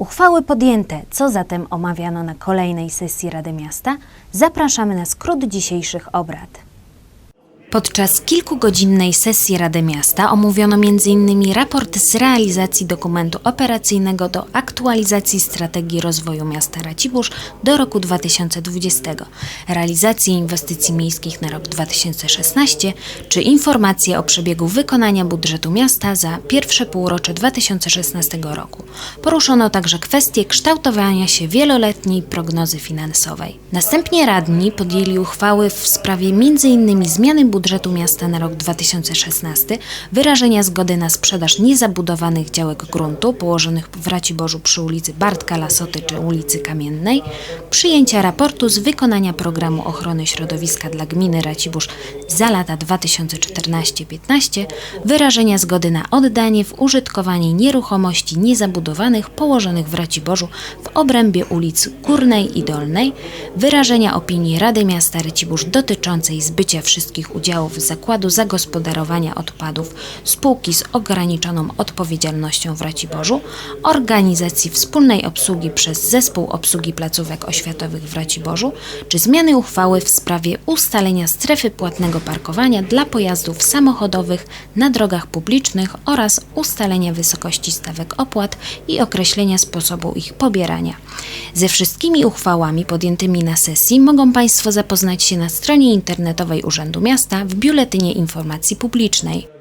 Uchwały podjęte, co zatem omawiano na kolejnej sesji Rady Miasta, zapraszamy na skrót dzisiejszych obrad. Podczas kilkugodzinnej sesji Rady Miasta omówiono m.in. raport z realizacji dokumentu operacyjnego do aktualizacji strategii rozwoju miasta Racibórz do roku 2020, realizacji inwestycji miejskich na rok 2016 czy informacje o przebiegu wykonania budżetu miasta za pierwsze półrocze 2016 roku. Poruszono także kwestie kształtowania się wieloletniej prognozy finansowej. Następnie radni podjęli uchwały w sprawie m.in. zmiany budżetu miasta na rok 2016, wyrażenia zgody na sprzedaż niezabudowanych działek gruntu położonych w Raciborzu przy ulicy Bartka Lasoty czy ulicy Kamiennej, przyjęcia raportu z wykonania programu ochrony środowiska dla gminy Racibórz za lata 2014-15, wyrażenia zgody na oddanie w użytkowanie nieruchomości niezabudowanych położonych w Raciborzu w obrębie ulic Górnej i Dolnej, wyrażenia opinii Rady Miasta Racibórz dotyczącej zbycia wszystkich udziałów Zakładu Zagospodarowania Odpadów spółki z ograniczoną odpowiedzialnością w Raciborzu, organizacji wspólnej obsługi przez Zespół Obsługi Placówek Oświatowych w Raciborzu, czy zmiany uchwały w sprawie ustalenia strefy płatnego parkowania dla pojazdów samochodowych na drogach publicznych oraz ustalenia wysokości stawek opłat i określenia sposobu ich pobierania. Ze wszystkimi uchwałami podjętymi na sesji mogą Państwo zapoznać się na stronie internetowej Urzędu Miasta w Biuletynie Informacji Publicznej.